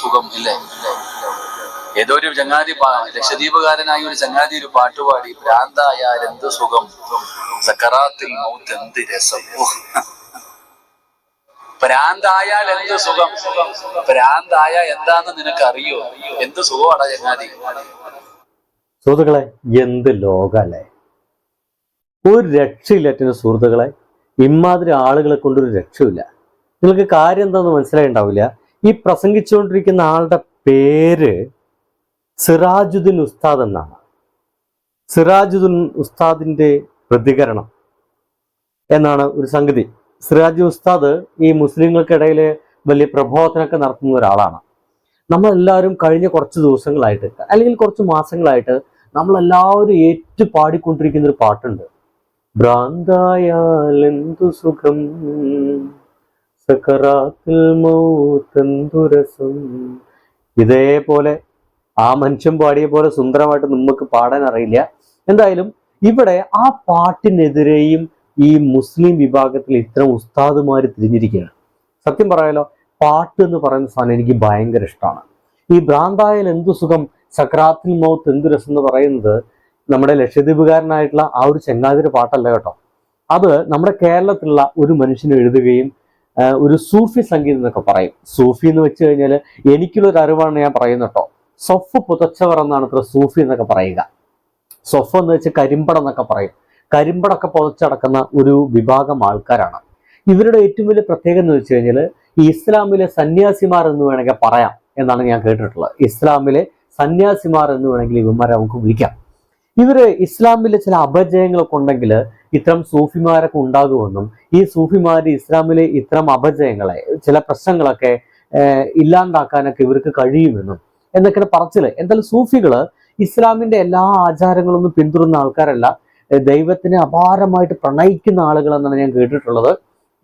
സുഖം ഇല്ലേ? ഏതോ ഒരു ചങ്ങാതി ലക്ഷദ്വീപുകാരനായ ഒരു ചങ്ങാതി ഒരു പാട്ടുപാടി ഭ്രാന്തായാൽ എന്ത് സുഖം? സക്കറാത്തിൽ മൗത്ത് എന്ത് രസം. ഭ്രാന്തായാൽ എന്ത് സുഖം? ഭ്രാന്തായ എന്താന്ന് നിനക്ക് അറിയോ എന്ത് സുഖമാടാ ചങ്ങാതി? സുഹൃത്തുക്കളെ എന്ത് ലോകല്ലേ? ഒരു രക്ഷയില്ല സുഹൃത്തുക്കളെ. ഇമാതിരി ആളുകളെ കൊണ്ടൊരു രക്ഷയില്ല. നിങ്ങൾക്ക് കാര്യം എന്താന്ന് മനസ്സിലായിണ്ടാവില്ല? ഈ പ്രസംഗിച്ചുകൊണ്ടിരിക്കുന്ന ആളുടെ പേര് സിറാജുദ്ദീൻ ഉസ്താദ് എന്നാണ്. സിറാജുദ്ദീൻ ഉസ്താദിന്റെ പ്രതികരണം എന്നാണ് ഒരു സംഗതി. സിറാജു ഉസ്താദ് ഈ മുസ്ലിങ്ങൾക്കിടയിൽ വലിയ പ്രബോധനമൊക്കെ നടത്തുന്ന ഒരാളാണ്. നമ്മളെല്ലാവരും കഴിഞ്ഞ കുറച്ച് ദിവസങ്ങളായിട്ട് അല്ലെങ്കിൽ കുറച്ച് മാസങ്ങളായിട്ട് നമ്മളെല്ലാവരും ഏറ്റു പാടിക്കൊണ്ടിരിക്കുന്ന ഒരു പാട്ടുണ്ട്. ഭ്രാന്തായാൽ എന്തു സുഖം? സക്കറാത്തിൽ മൗത്തന്തുരസം ഇതേപോലെ ആ മനുഷ്യൻ പാടിയ പോലെ സുന്ദരമായിട്ട് നമുക്ക് പാടാൻ അറിയില്ല. എന്തായാലും ഇവിടെ ആ പാട്ടിനെതിരെയും ഈ മുസ്ലിം വിഭാഗത്തിൽ ഇത്തരം ഉസ്താദുമാർ തിരിഞ്ഞിരിക്കുകയാണ്. സത്യം പറയാലോ പാട്ട് എന്ന് പറയുന്ന സാധനം എനിക്ക് ഭയങ്കര ഇഷ്ടമാണ്. ഈ ഭ്രാന്തായാൽ എന്തു സുഖം സക്രാത്തിൽ മൗത്ത് എന്തു രസം എന്ന് പറയുന്നത് നമ്മുടെ ലക്ഷദ്വീപുകാരനായിട്ടുള്ള ആ ഒരു ചെങ്ങാതിരി പാട്ടല്ല കേട്ടോ. അത് നമ്മുടെ കേരളത്തിലുള്ള ഒരു മനുഷ്യനെ എഴുതുകയും ഒരു സൂഫി സംഗീതം എന്നൊക്കെ പറയും. സൂഫി എന്ന് വെച്ച് കഴിഞ്ഞാൽ എനിക്കുള്ളൊരു അറിവാണ് ഞാൻ പറയുന്നത് കേട്ടോ. സൊഫ് പുതച്ചവർ എന്നാണ് ഇത്ര സൂഫി എന്നൊക്കെ പറയുക. സൊഫ് എന്ന് വെച്ച് കരിമ്പടം എന്നൊക്കെ പറയും. കരിമ്പടൊക്കെ പുതച്ചടക്കുന്ന ഒരു വിഭാഗം ആൾക്കാരാണ്. ഇവരുടെ ഏറ്റവും വലിയ പ്രത്യേകത എന്ന് വെച്ച് കഴിഞ്ഞാൽ ഇസ്ലാമിലെ സന്യാസിമാർ എന്ന് വേണമെങ്കിൽ പറയാം എന്നാണ് ഞാൻ കേട്ടിട്ടുള്ളത്. ഇസ്ലാമിലെ സന്യാസിമാർ എന്ന് വേണമെങ്കിൽ ഇവന്മാരെ നമുക്ക് വിളിക്കാം. ഇവർ ഇസ്ലാമിലെ ചില അപജയങ്ങളൊക്കെ ഉണ്ടെങ്കിൽ ഇത്തരം സൂഫിമാരൊക്കെ ഉണ്ടാകുമെന്നും ഈ സൂഫിമാർ ഇസ്ലാമിലെ ഇത്തരം അപജയങ്ങളെ ചില പ്രശ്നങ്ങളൊക്കെ ഇല്ലാണ്ടാക്കാനൊക്കെ ഇവർക്ക് കഴിയുമെന്നും എന്നൊക്കെ പറച്ചിൽ. എന്തായാലും സൂഫികൾ ഇസ്ലാമിന്റെ എല്ലാ ആചാരങ്ങളൊന്നും പിന്തുടരുന്ന ആൾക്കാരല്ല. ദൈവത്തിനെ അപാരമായിട്ട് പ്രണയിക്കുന്ന ആളുകളെന്നാണ് ഞാൻ കേട്ടിട്ടുള്ളത്.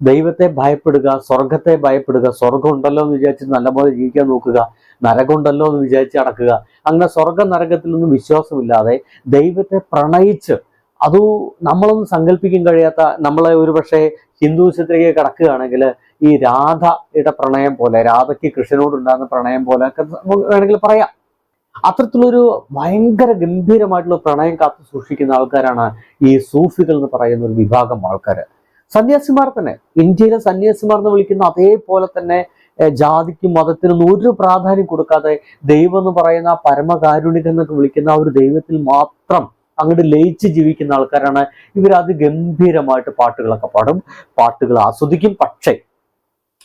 ദൈവത്തെ ഭയപ്പെടുക സ്വർഗത്തെ ഭയപ്പെടുക സ്വർഗം ഉണ്ടല്ലോ എന്ന് വിചാരിച്ച് നല്ലപോലെ ജീവിക്കാൻ നോക്കുക നരകമുണ്ടല്ലോ എന്ന് വിചാരിച്ച് അടക്കുക അങ്ങനെ സ്വർഗ നരകത്തിൽ നിന്നും വിശ്വാസമില്ലാതെ ദൈവത്തെ പ്രണയിച്ച് അത് നമ്മളൊന്നും സങ്കല്പിക്കാൻ കഴിയാത്ത നമ്മളെ ഒരു പക്ഷേ ഹിന്ദുസത്തിലേക്ക് കടക്കുകയാണെങ്കിൽ ഈ രാധയുടെ പ്രണയം പോലെ രാധയ്ക്ക് കൃഷ്ണനോടുണ്ടാകുന്ന പ്രണയം പോലെ ഒക്കെ വേണമെങ്കിൽ പറയാം. അത്തരത്തിലൊരു ഭയങ്കര ഗംഭീരമായിട്ടുള്ള പ്രണയം കാത്തു സൂക്ഷിക്കുന്ന ആൾക്കാരാണ് ഈ സൂഫികൾ എന്ന് പറയുന്ന ഒരു വിഭാഗം ആൾക്കാർ സന്യാസിമാർ തന്നെ. ഇന്ത്യയിലെ സന്യാസിമാർ എന്ന് വിളിക്കുന്ന അതേപോലെ തന്നെ ജാതിക്കും മതത്തിനും ഒരു പ്രാധാന്യം കൊടുക്കാതെ ദൈവം എന്ന് പറയുന്ന പരമകാരുണികൻ എന്നൊക്കെ വിളിക്കുന്ന ആ ഒരു ദൈവത്തിൽ മാത്രം അങ്ങോട്ട് ലയിച്ച് ജീവിക്കുന്ന ആൾക്കാരാണ്. ഇവർ അതിഗംഭീരമായിട്ട് പാട്ടുകളൊക്കെ പാടും. പാട്ടുകൾ ആസ്വദിക്കും. പക്ഷേ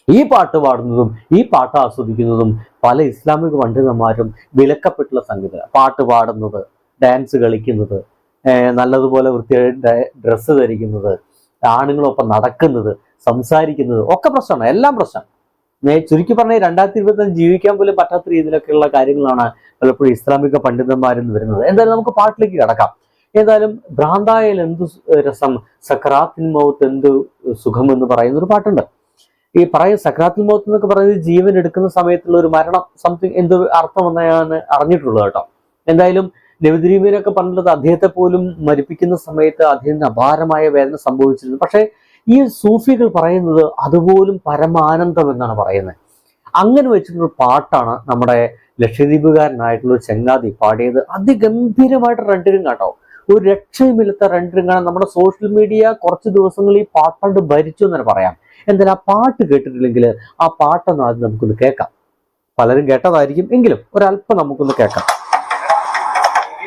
ഈ പാട്ട് പാടുന്നതും ഈ പാട്ട് ആസ്വദിക്കുന്നതും പല ഇസ്ലാമിക പണ്ഡിതന്മാരും വിലക്കപ്പെട്ടുള്ള സംഗീത. പാട്ട് പാടുന്നത് ഡാൻസ് കളിക്കുന്നത് നല്ലതുപോലെ വൃത്തിയായി ഡ്രസ്സ് ധരിക്കുന്നത് ആണുങ്ങളൊപ്പം നടക്കുന്നത് സംസാരിക്കുന്നത് ഒക്കെ പ്രശ്നമാണ്. എല്ലാം പ്രശ്നം ചുരുക്കി പറഞ്ഞാൽ രണ്ടായിരത്തി ഇരുപത്തഞ്ച് ജീവിക്കാൻ പോലും പറ്റാത്ത രീതിയിലൊക്കെയുള്ള കാര്യങ്ങളാണ് പലപ്പോഴും ഇസ്ലാമിക പണ്ഡിതന്മാരിൽ നിന്ന് വരുന്നത്. എന്തായാലും നമുക്ക് പാട്ടിലേക്ക് കിടക്കാം. ഏതായാലും ഭ്രാന്തായാൽ എന്തു രസം സക്രാത്തിൻ മൗത്ത് എന്തു സുഖം എന്ന് പറയുന്ന ഒരു പാട്ടുണ്ട്. ഈ പറയുന്ന സക്രാത്തിൽ മൗത്ത് എന്നൊക്കെ പറയുന്നത് ജീവൻ എടുക്കുന്ന സമയത്തുള്ള ഒരു മരണം സംതിങ് എന്ത് അർത്ഥം എന്നാണ് അറിഞ്ഞിട്ടുള്ളത് കേട്ടോ. എന്തായാലും നബിദ്രീമിനൊക്കെ പറഞ്ഞിട്ടുള്ളത് അദ്ദേഹത്തെ പോലും മരിപ്പിക്കുന്ന സമയത്ത് അദ്ദേഹത്തിന് അപാരമായ വേദന സംഭവിച്ചിരുന്നു. പക്ഷേ ഈ സൂഫികൾ പറയുന്നത് അതുപോലും പരമാനന്ദം എന്നാണ് പറയുന്നത്. അങ്ങനെ വെച്ചിട്ടുള്ള പാട്ടാണ് നമ്മുടെ ലക്ഷദ്വീപുകാരനായിട്ടുള്ള ചെങ്ങാതി പാടിയത്. അതിഗംഭീരമായിട്ട് രണ്ടിരും കേട്ടോ ഒരു രക്ഷയുമില്ലാത്ത രണ്ടിരും കാണാൻ നമ്മുടെ സോഷ്യൽ മീഡിയ കുറച്ച് ദിവസങ്ങൾ ഈ പാട്ടാണ്ട് ഭരിച്ചു എന്ന് പറയാം. എന്തായാലും ആ പാട്ട് കേട്ടിട്ടില്ലെങ്കിൽ ആ പാട്ടൊന്ന് ആദ്യം നമുക്കൊന്ന് കേൾക്കാം. പലരും കേട്ടതായിരിക്കും. എങ്കിലും ഒരല്പം നമുക്കൊന്ന് കേൾക്കാം.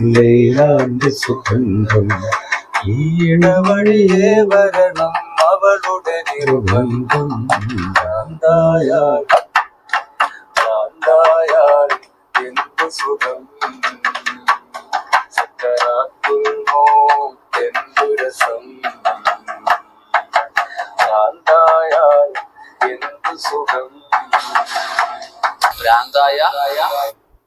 ലൈലാന്റെ സുഗന്ധം ഈടവഴിയേ വരണം അവളുടെ നിർബന്ധം. എന്ത് സുഖം? സക്കരാത്തുമോ എന്തു രസം? ഭ്രാന്തായാൽ എന്ത് സുഖം? ഭ്രാന്തായ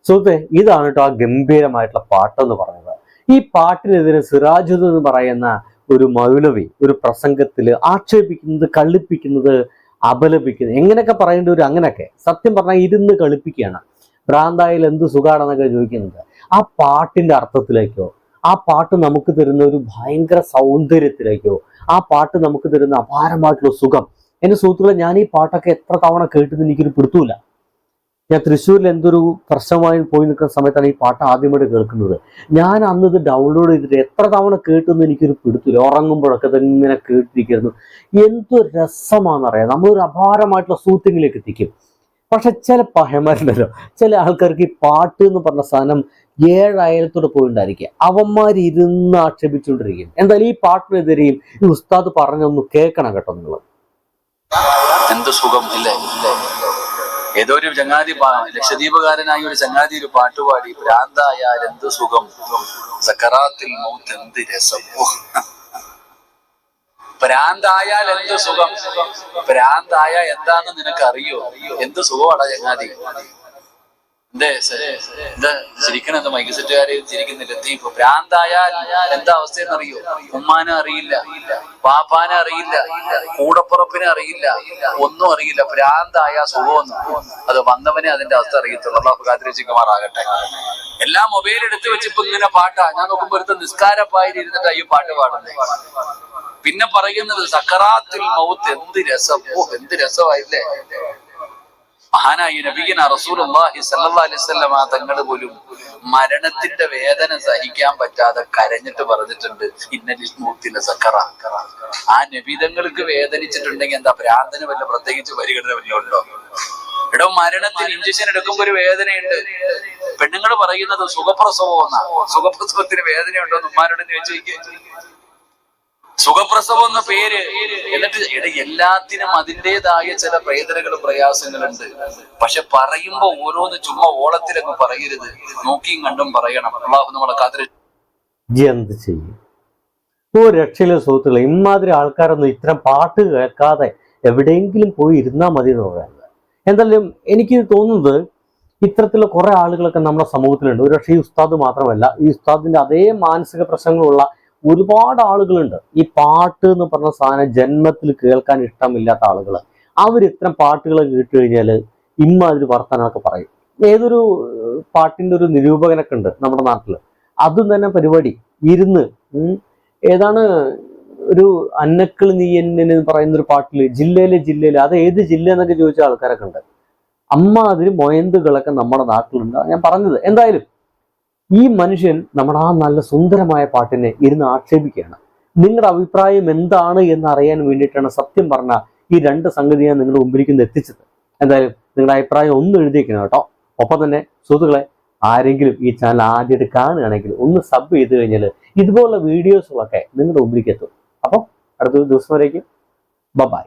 സുഹൃത്തെ ഇതാണ് കേട്ടോ ആ ഗംഭീരമായിട്ടുള്ള പാട്ടെന്ന് പറയുന്നത്. ഈ പാട്ടിനെതിരെ സിറാജുദ് എന്ന് പറയുന്ന ഒരു മൗലവി ഒരു പ്രസംഗത്തിൽ ആക്ഷേപിക്കുന്നത് കള്ളിപ്പിക്കുന്നത് അപലപിക്കുന്നത് എങ്ങനെയൊക്കെ പറയേണ്ട ഒരു അങ്ങനെയൊക്കെ. സത്യം പറഞ്ഞാൽ ഇരുന്ന് കളിപ്പിക്കുകയാണ്. ഭ്രാന്തായിൽ എന്ത് സുഖാണെന്നൊക്കെ ചോദിക്കുന്നത് ആ പാട്ടിന്റെ അർത്ഥത്തിലേക്കോ ആ പാട്ട് നമുക്ക് തരുന്ന ഒരു ഭയങ്കര സൗന്ദര്യത്തിലേക്കോ ആ പാട്ട് നമുക്ക് തരുന്ന അപാരമായിട്ടുള്ള സുഖം. എന്റെ സുഹൃത്തുക്കളെ ഞാൻ ഈ പാട്ടൊക്കെ എത്ര തവണ കേട്ടെന്ന് എനിക്കൊരു പിടുത്തൂല ഞാൻ തൃശ്ശൂരിൽ എന്തൊരു പ്രശ്നമായി പോയി നിൽക്കുന്ന സമയത്താണ് ഈ പാട്ട് ആദ്യമായിട്ട് കേൾക്കുന്നത്. ഞാൻ അന്ന് ഇത് ഡൗൺലോഡ് ചെയ്തിട്ട് എത്ര തവണ കേട്ടെന്ന് എനിക്കൊരു പിടുത്തില്ല. ഉറങ്ങുമ്പോഴൊക്കെ ഇതിങ്ങനെ കേട്ടിരിക്കുന്നു. എന്തൊരു രസമാണെന്നറിയാം. നമ്മളൊരു അപാരമായിട്ടുള്ള സൂത്തിങ്ങിലേക്ക് എത്തിക്കും. പക്ഷെ ചില പഹയന്മാരുണ്ടല്ലോ ചില ആൾക്കാർക്ക് ഈ പാട്ട് എന്ന് പറഞ്ഞ സാധനം ഏഴായിരത്തോടെ പോയിണ്ടായിരിക്കും. അവന്മാർ ഇരുന്ന് ആക്ഷേപിച്ചുകൊണ്ടിരിക്കും. എന്തായാലും ഈ പാട്ടിനെതിരെയും ഈ ഉസ്താദ് പറഞ്ഞൊന്ന് കേൾക്കണം കേട്ടോ നിങ്ങൾ. എന്ത് സുഖം? ഇല്ലേ? ഏതോ ഒരു ചങ്ങാതി ലക്ഷദ്വീപുകാരനായി ഒരു ചങ്ങാതി ഒരു പാട്ടുപാടി ഭ്രാന്തായാൽ എന്ത് സുഖം? സക്കറാത്തിൽ മൗത്ത് എന്ത് രസം? ഭ്രാന്തായാൽ എന്ത് സുഖം? ഭ്രാന്തായ എന്താന്ന് നിനക്ക് അറിയോ എന്ത് സുഖമാടാ ചങ്ങാതി? ചിരിക്കണ എന്താ മൈക്ക് സെറ്റുകാര് ചിരിക്കുന്നില്ല? ഇപ്പൊ ഭ്രാന്തായാൽ എന്താ അവസ്ഥയെന്ന് അറിയോ ഉമ്മാനെ അറിയില്ല പാപ്പാനെ അറിയില്ല കൂടപ്പുറപ്പിനെ അറിയില്ല ഒന്നും അറിയില്ല. ഭ്രാന്തായ സുഖമൊന്നും. അത് വന്നവനെ അതിന്റെ അവസ്ഥ അറിയത്തുള്ളൂ. അള്ളാഹു കാത്തിരക്ഷിക്കുമാറാകട്ടെ എല്ലാം മൊബൈൽ എടുത്ത് വെച്ചിപ്പോ ഇങ്ങനെ പാട്ടാ. ഞാൻ നോക്കുമ്പോ എടുത്ത് നിസ്കാരപ്പായി ഇരുന്നിട്ട് പാട്ട് പാടുന്നത് പിന്നെ പറയുന്നത് സക്കറാത്തിൽ മൗത്ത് എന്ത് രസം. ഓ എന്ത് രസമായില്ലേ? മഹാനായി സല്ലല്ലാഹു അലൈഹി വസല്ലമ തങ്ങൾ പോലും മരണത്തിന്റെ വേദന സഹിക്കാൻ പറ്റാതെ കരഞ്ഞിട്ട് പറഞ്ഞിട്ടുണ്ട് ഇന്ന മൂത്തിലെ സക്കറ. ആ നബിതങ്ങൾക്ക് വേദനിച്ചിട്ടുണ്ടെങ്കിൽ എന്താ ഭ്രാന്തന് വല്ല പ്രത്യേകിച്ച് പരിഗണന വല്ല ഉണ്ടോ? എടോ മരണത്തിന് ഇഞ്ചക്ഷൻ എടുക്കുമ്പോ ഒരു വേദനയുണ്ട്. പെണ്ണുങ്ങൾ പറയുന്നത് സുഖപ്രസവം എന്നാ. സുഖപ്രസവത്തിന് വേദനയുണ്ടോ ഉമ്മാരോട് ചോദിക്കുക സുഖപ്രസവം എന്ന പേര്. എന്നിട്ട് എല്ലാത്തിനും അതിന്റെതായ ചില പ്രേതനകളും പ്രയാസങ്ങളുണ്ട്. പക്ഷെ പറയുമ്പോ ഓരോന്ന് ചുമ്മാ ഓളത്തിലങ്ങ് പറയരുത്. നോക്കിയും കണ്ടും പറയണം. അള്ളാഹു നമ്മളെ കാത്തിരി എന്ത് ചെയ്യും? ഓ രക്ഷയിലെ സുഹൃത്തുക്കളെ ഇമാതിരി ആൾക്കാരൊന്നും ഇത്തരം പാട്ട് കേൾക്കാതെ എവിടെയെങ്കിലും പോയി ഇരുന്നാൽ മതി എന്ന് പറയുന്നത് എന്തായാലും എനിക്ക് തോന്നുന്നത് ഇത്തരത്തിലുള്ള കുറെ ആളുകളൊക്കെ നമ്മുടെ സമൂഹത്തിലുണ്ട്. ഒരു പക്ഷേ ഈ ഉസ്താദ് മാത്രമല്ല ഈ ഉസ്താദിന്റെ അതേ മാനസിക പ്രശ്നങ്ങളുള്ള ഒരുപാട് ആളുകളുണ്ട്. ഈ പാട്ട് എന്ന് പറഞ്ഞ സാധനം ജന്മത്തിൽ കേൾക്കാൻ ഇഷ്ടമില്ലാത്ത ആളുകൾ അവർ ഇത്തരം പാട്ടുകൾ കേട്ട് കഴിഞ്ഞാൽ ഇമ്മാതിരി വർത്തനമൊക്കെ പറയും. ഏതൊരു പാട്ടിന്റെ ഒരു നിരൂപകനൊക്കെ ഉണ്ട് നമ്മുടെ നാട്ടിൽ അതും തന്നെ പരിപാടി. ഇരുന്ന് ഏതാണ് ഒരു അന്നക്കിൾ നീ എന്ന് പറയുന്ന ഒരു പാട്ടിൽ ജില്ലയിലെ ജില്ലയിലെ അത് ഏത് ജില്ല എന്നൊക്കെ ചോദിച്ച ആൾക്കാരൊക്കെ ഉണ്ട്. അമ്മ അതിന് മൊയന്തുകളൊക്കെ നമ്മുടെ നാട്ടിലുണ്ട്. ഞാൻ പറഞ്ഞത്. എന്തായാലും ഈ മനുഷ്യൻ നമ്മുടെ ആ നല്ല സുന്ദരമായ പാട്ടിനെ ഇരുന്ന് ആക്ഷേപിക്കുകയാണ്. നിങ്ങളുടെ അഭിപ്രായം എന്താണ് എന്ന് അറിയാൻ വേണ്ടിയിട്ടാണ് സത്യം പറഞ്ഞ ഈ രണ്ട് സംഗതി ഞാൻ നിങ്ങളുടെ മുമ്പിലേക്ക് എത്തിച്ചത്. എന്തായാലും നിങ്ങളുടെ അഭിപ്രായം ഒന്ന് എഴുതിയേക്കണം കേട്ടോ. ഒപ്പം തന്നെ സുഹൃത്തുക്കളെ ആരെങ്കിലും ഈ ചാനൽ ആദ്യമായിട്ട് കാണുകയാണെങ്കിൽ ഒന്ന് സബ് ചെയ്ത് കഴിഞ്ഞാൽ ഇതുപോലുള്ള വീഡിയോസുകളൊക്കെ നിങ്ങളുടെ മുമ്പിലേക്ക് എത്തും. അപ്പം അടുത്ത ദിവസം വരേക്കും. ബൈ